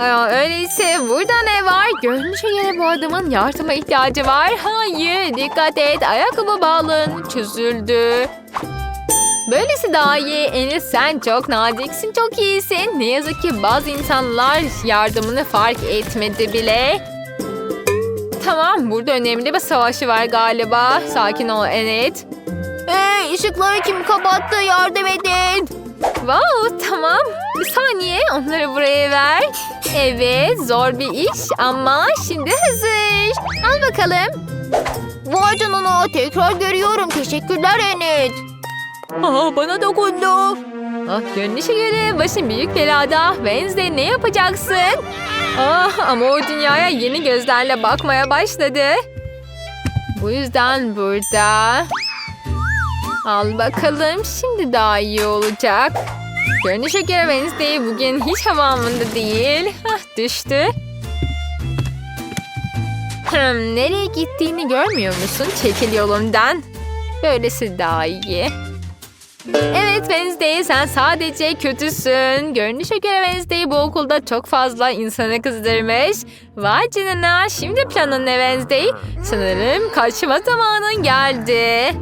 Aa, öyleyse burada ne var? Görünüşe göre bu adamın yardıma ihtiyacı var. Hayır dikkat et ayakkabı bağlın çözüldü. Böylesi daha iyi. Enis sen çok naziksin, çok iyisin. Ne yazık ki bazı insanlar yardımını fark etmedi bile. Tamam, burada önemli bir savaşı var galiba. Sakin ol Enet. Hey ışıkları kim kapattı yardım edin. Wow, tamam. Bir saniye, onları buraya ver. Evet, zor bir iş ama şimdi hazır. Al bakalım. Vay canına tekrar görüyorum. Teşekkürler Enet. Aa, bana dokundu. Ah, görünüşe göre başın büyük belada. Wednesday ne yapacaksın? Ah, ama o dünyaya yeni gözlerle bakmaya başladı. Bu yüzden burada. Al bakalım şimdi daha iyi olacak. Görünüşe göre Wednesday bugün hiç havamında değil. Ah, düştü. Hmm, nereye gittiğini görmüyor musun? Çekil yolumdan. Böylesi daha iyi. Evet Wednesday sen sadece kötüsün. Görünüşe göre Wednesday bu okulda çok fazla insanı kızdırmış. Vay canına şimdi planın ne Wednesday? Sanırım kaçma zamanın geldi.